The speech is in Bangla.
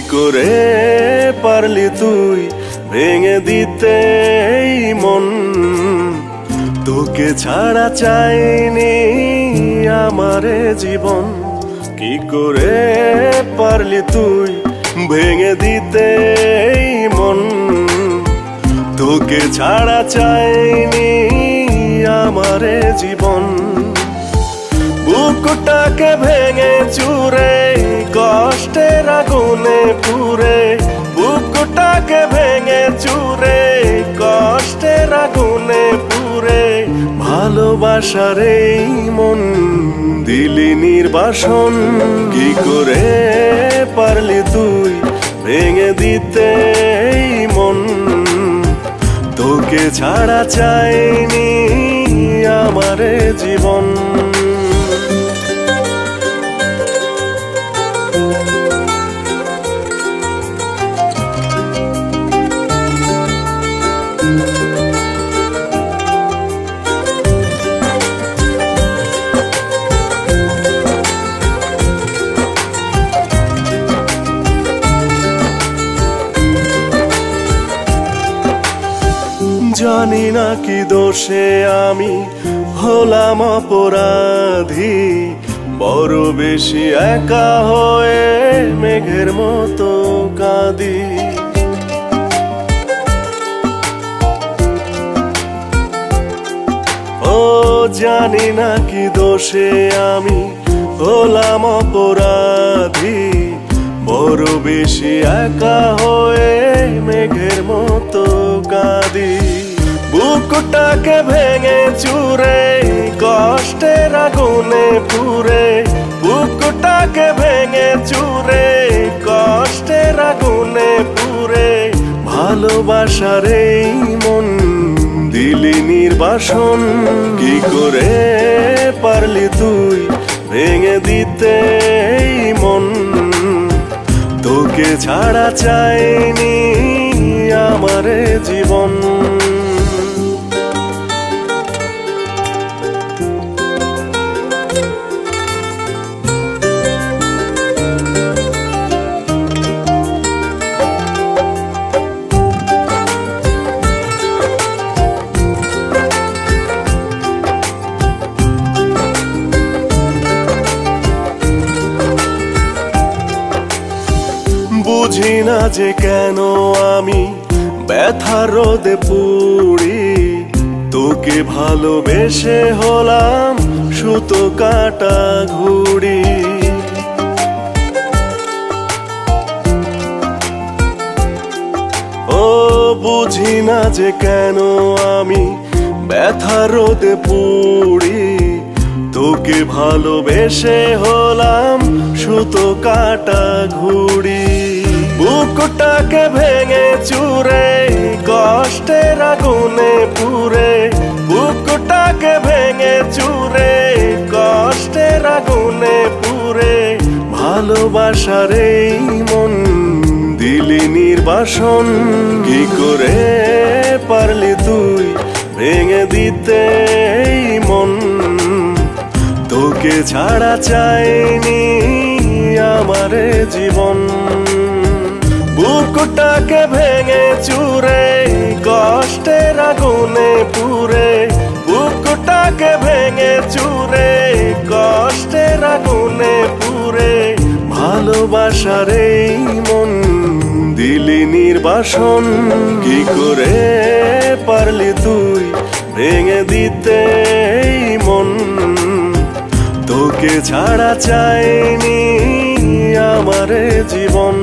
করে পারলি তুই, ভেঙে দিতে মন। তোকে ছাড়া চাইনি আমারে জীবন। কি করে পারলি তুই, ভেঙে দিতে মন। তোকে ছাড়া চাইনি আমারে জীবন। বুকটাকে ভেঙে চুরে, কষ্টের আগুনে পুরে বুকটাকে ভেঙে চুরে, কষ্টের আগুনে পুরে ভালোবাসার এই মন দিলি নির্বাসন, কি করে পারলি তুই ভেঙে দিতে মন? তোকে ছাড়া চাইনি আমারে জীবন। জানি না কি দোষে আমি হলাম অপরাধী। বড় বেশি একা হয়ে মেঘের মতো কাঁদি। ও, জানি না কি দোষে আমি হলাম অপরাধী। বড় বেশি একা হয়ে মেঘের মতো বুকটাকে ভেঙে চুরে, কষ্টের আগুনে পুরে বুকটাকে ভেঙে চুরে, কষ্টের আগুনে পুরে ভালোবাসার এই মন দিলি নির্বাসন কি করে পারলি তুই ভেঙে দিতে মন? তোকে ছাড়া চাইনি আমারে জীবন। বুঝি না যে কেন আমি ব্যথা রোদে পুড়ি। তোকে ভালোবেসে হলাম সুতো কাটা ঘুড়ি। ও বুঝি না যে কেন আমি ব্যথা রোদে পুড়ি। তোকে ভালোবেসে হলাম সুতো কাটা ঘুড়ি। বুকটাকে ভেঙে চুরে, কষ্টের আগুনে পুরে বুকটাকে ভেঙে চুরে, কষ্টের আগুনে পুরে ভালোবাসার এই মন দিলি নির্বাসন, কি করে পারলি তুই ভেঙে দিতে মন? তোকে ছাড়া চাইনি আমারে জীবন। বুকটাকে ভেঙে চুরে, কষ্টের আগুনে পুরে বুকটাকে ভেঙে চুরে, কষ্টের আগুনে পুরে ভালোবাসার এই মন দিলি নির্বাসন, কি করে পারলি তুই ভেঙে দিতে মন? তোকে ছাড়া চাইনি আমার জীবন।